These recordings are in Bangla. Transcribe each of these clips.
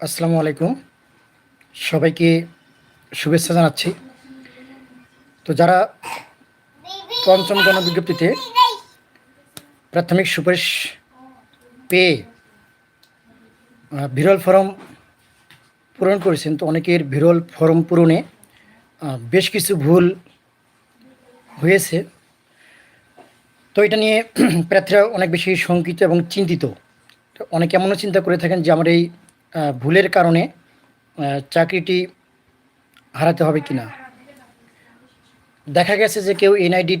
আসসালামু আলাইকুম। সবাইকে শুভেচ্ছা জানাচ্ছি। তো যারা পঞ্চম গণবিজ্ঞপ্তিতে প্রাথমিক সুপারিশ পেয়ে বিরল ফর্ম পূরণ করেছেন, তো অনেকের বিরল ফর্ম পূরণে বেশ কিছু ভুল হয়েছে। তো এটা নিয়ে প্রার্থীরা অনেক বেশি শঙ্কিত এবং চিন্তিত। অনেকে এমনও চিন্তা করে থাকেন যে, আমার এই ভুলের কারণে চাকরিটি হারাতে হবে কি না দেখা গেছে যে কেউ এনআইডি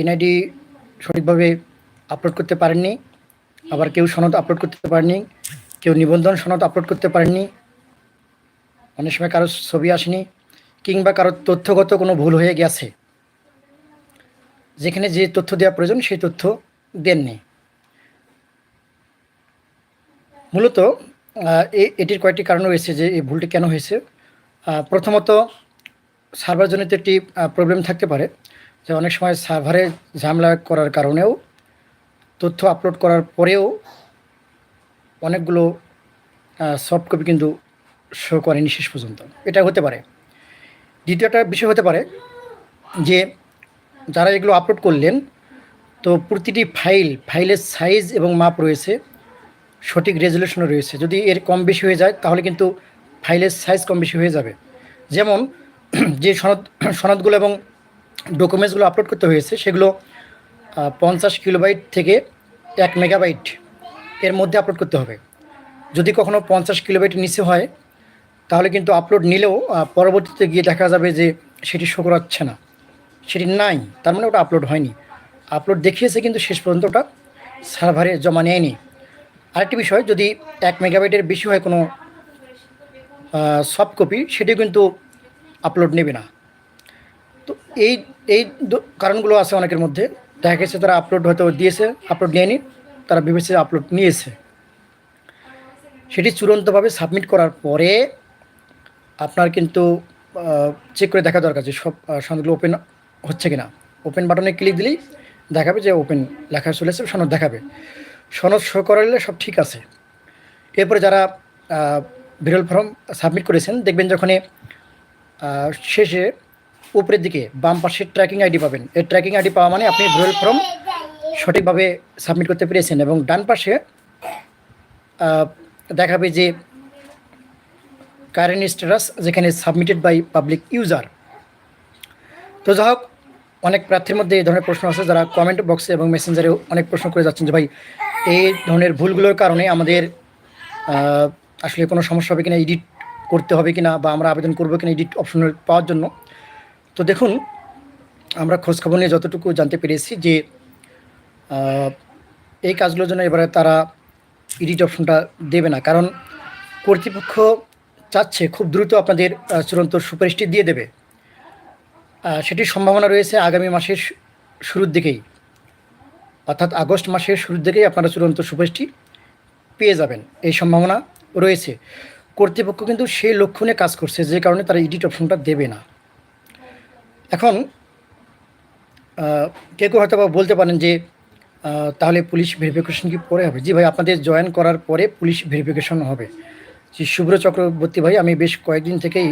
এনআইডি সঠিকভাবে আপলোড করতে পারেননি, আবার কেউ সনদ আপলোড করতে পারেনি কেউ নিবন্ধন সনদ আপলোড করতে পারেননি, অনেক সময় কারও ছবি আসেনি, কিংবা কারও তথ্যগত কোনো ভুল হয়ে গেছে। যেখানে যে তথ্য দেওয়া প্রয়োজন, সেই তথ্য দেননি। মূলত এটির কয়েকটি কারণ রয়েছে যে এই ভুলটি কেন হয়েছে। প্রথমত সার্ভারজনিত একটি প্রবলেম থাকতে পারে, যে অনেক সময় সার্ভারে ঝামেলা করার কারণেও, তথ্য আপলোড করার পরেও অনেকগুলো সফট কপি কিন্তু শো করেনি শেষ পর্যন্ত। এটা হতে পারে। দ্বিতীয়টা বিষয় হতে পারে যে, যারা এগুলো আপলোড করলেন, তো প্রতিটি ফাইল, ফাইলের সাইজ এবং মাপ রয়েছে। সঠিক রেজলিউশনও রয়েছে। যদি এর কম বেশি হয়ে যায়, তাহলে কিন্তু ফাইলের সাইজ কম বেশি হয়ে যাবে। যেমন, যে সনদ, সনদগুলো এবং ডকুমেন্টসগুলো আপলোড করতে হয়েছে, সেগুলো পঞ্চাশ কিলোবাইট থেকে এক মেগাবাইট এর মধ্যে আপলোড করতে হবে। যদি কখনও পঞ্চাশ কিলোবাইটের নিচে হয়, তাহলে কিন্তু আপলোড নিলেও পরবর্তীতে গিয়ে দেখা যাবে যে সেটি শো করাচ্ছে না। সেটি নাই, তার মানে ওটা আপলোড হয়নি। আপলোড দেখিয়েছে কিন্তু শেষ পর্যন্ত ওটা সার্ভারে জমা নেয়নি। আরেকটি বিষয়, যদি এক মেগাবাইটের বেশি হয় কোনো সফট কপি সেটিও কিন্তু আপলোড নেবে না। তো এই এই কারণগুলো আছে অনেকের মধ্যে। দেখা গেছে তারা আপলোড হয়তো দিয়েছে আপলোড নেয়নি, তারা ভেবেছে আপলোড নিয়েছে। সেটি চূড়ান্তভাবে সাবমিট করার পরে আপনার কিন্তু চেক করে দেখা দরকার যে সব সনদগুলো ওপেন হচ্ছে কিনা। ওপেন বাটনে ক্লিক দিলেই দেখাবে যে ওপেন লেখা চলেছে, সনদ দেখাবে। সনদ শো করালে সব ঠিক আছে। এরপরে যারা বিরল ফর্ম সাবমিট করেছেন, দেখবেন যখন শেষে উপরের দিকে বাম পাশে ট্র্যাকিং আইডি পাবেন। এই ট্র্যাকিং আইডি পাওয়া মানে আপনি বিরল ফর্ম সঠিকভাবে সাবমিট করতে পেরেছেন এবং ডান পাশে দেখাবে যে কারেন্ট স্ট্যাটাস যেখানে সাবমিটেড বাই পাবলিক ইউজার। তো যা হোক, অনেক প্রার্থীর মধ্যে এই ধরনের প্রশ্ন আছে, যারা কমেন্ট বক্সে এবং মেসেঞ্জারেও অনেক প্রশ্ন করে যাচ্ছেন যে ভাই এই ধরনের ভুলগুলোর কারণে আমাদের আসলে কোনো সমস্যা হবে কিনা এডিট করতে হবে কিনা বা আমরা আবেদন করব কিনা এডিট অপশন পাওয়ার জন্য। তো দেখুন, আমরা খোঁজখবর নিয়ে যতটুকু জানতে পেরেছি যে এই কাজগুলোর জন্য এবারে তারা এডিট অপশনটা দেবে না। কারণ কর্তৃপক্ষ চাচ্ছে খুব দ্রুত আপনাদের চূড়ান্ত সুপারিশটি দিয়ে দেবে। সেটির সম্ভাবনা রয়েছে আগামী মাসের শুরুর দিকেই। অর্থাৎ আগস্ট মাসের শুরুর দিকেই আপনারা চূড়ান্ত সুপারিশটি পেয়ে যাবেন। এই সম্ভাবনা রয়েছে। কর্তৃপক্ষ কিন্তু সেই লক্ষণে কাজ করছে, যে কারণে তারা এডিট অপশনটা দেবে না। এখন কেউ কেউ হয়তো বলতে পারেন যে তাহলে পুলিশ ভেরিফিকেশন কি পরে হবে? জি ভাই, আপনাদের জয়েন করার পরে পুলিশ ভেরিফিকেশন হবে। জি, শুভ্র চক্রবর্তী ভাই, আমি বেশ কয়েকদিন থেকেই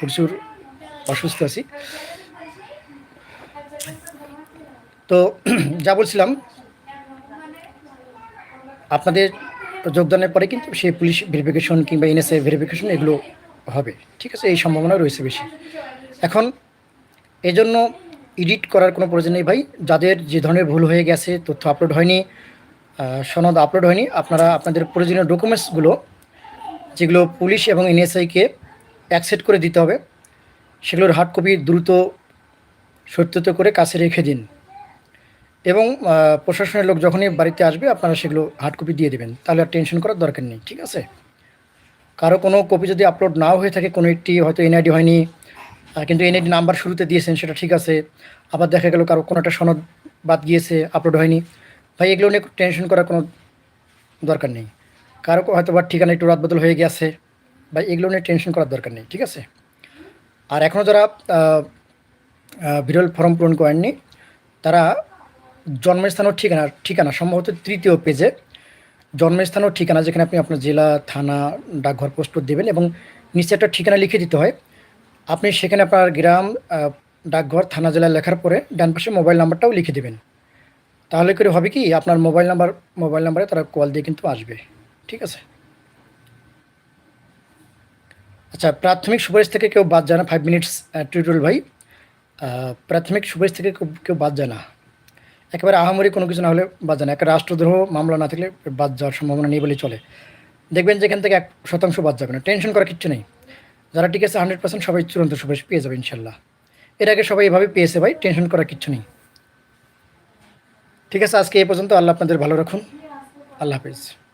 প্রচুর অসুস্থ আছি। তো যা বলছিলাম, আপনাদের যোগদানের পরে কিন্তু সেই পুলিশ ভেরিফিকেশন কিংবা এনএসএ ভেরিফিকেশন এগুলো হবে। ঠিক আছে, এই সম্ভাবনা রয়েছে বেশি। এখন এই জন্য এডিট করার কোনো প্রয়োজন নেই ভাই। যাদের যে ধরনের ভুল হয়ে গেছে, তথ্য আপলোড হয়নি সনদ আপলোড হয়নি, আপনারা আপনাদের প্রয়োজনীয় ডকুমেন্টসগুলো যেগুলো পুলিশ এবং এনএসআইকে অ্যাকসেপ্ট করে দিতে হবে, সেগুলোর হার্ড কপি দ্রুত সত্যত করে কাছে রেখে দিন। এবং প্রশাসনের লোক যখনই বাড়িতে আসবে, আপনারা সেগুলো হার্ড কপি দিয়ে দেবেন। তাহলে আর টেনশন করার দরকার নেই, ঠিক আছে? কারও কোনো কপি যদি আপলোড নাও হয়ে থাকে, কোনো একটি হয়তো এনআইডি হয়নি কিন্তু এনআইডি নাম্বার শুরুতে দিয়েছেন, সেটা ঠিক আছে। আবার দেখা গেল কারও কোনো একটা সনদ বাদ গিয়েছে আপলোড হয়নি। ভাই, এগুলো নিয়ে টেনশন করার কোনো দরকার নেই। কারও হয়তো বা ঠিকানা একটু রাত বদল হয়ে গেছে বা এগুলো নিয়ে টেনশন করার দরকার নেই, ঠিক আছে? আর এখনও যারা বিরল ফর্ম পূরণ করেননি, তারা জন্মের স্থান ও ঠিকানা ঠিকানা সম্ভবত তৃতীয় পেজে জন্মস্থান ও ঠিকানা যেখানে আপনি আপনার জেলা, থানা, ডাকঘর, পোস্ট দেবেন এবং নিচে একটা ঠিকানা লিখে দিতে হয়। আপনি সেখানে আপনার গ্রাম ডাকঘর, থানা, জেলা লেখার পরে ডান পাশে মোবাইল নাম্বারটাও লিখে দেবেন। তাহলে করে হবে কি, আপনার মোবাইল নাম্বার মোবাইল নাম্বারে তারা কল দিয়ে কিন্তু আসবে। ঠিক আছে? আচ্ছা প্রাথমিক সুপারিশ থেকে কেউ বাদ যায় না। ফাইভ মিনিটস টিউটোরিয়াল ভাই। প্রাথমিক সুপারিশ থেকে কেউ কেউ বাদ যায় না। একেবারে আহামরি কোনো কিছু না হলে বাদ যায় না। একটা রাষ্ট্রদ্রোহ মামলা না থাকলে বাদ যাওয়ার সম্ভাবনা নেই বলেই চলে। দেখবেন যেখান থেকে এক শতাংশ বাদ যাবে না। টেনশন করার কিচ্ছু নেই। যারা ঠিক আছে হান্ড্রেড পার্সেন্ট সবাই চূড়ান্ত সুপারিশ পেয়ে যাবে ইনশাল্লাহ। এর আগে সবাই এভাবে পেয়েছে ভাই টেনশন করার কিচ্ছু নেই। ঠিক আছে, আজকে এই পর্যন্ত। আল্লাহ আপনাদের ভালো রাখুন। আল্লাহ হাফিজ।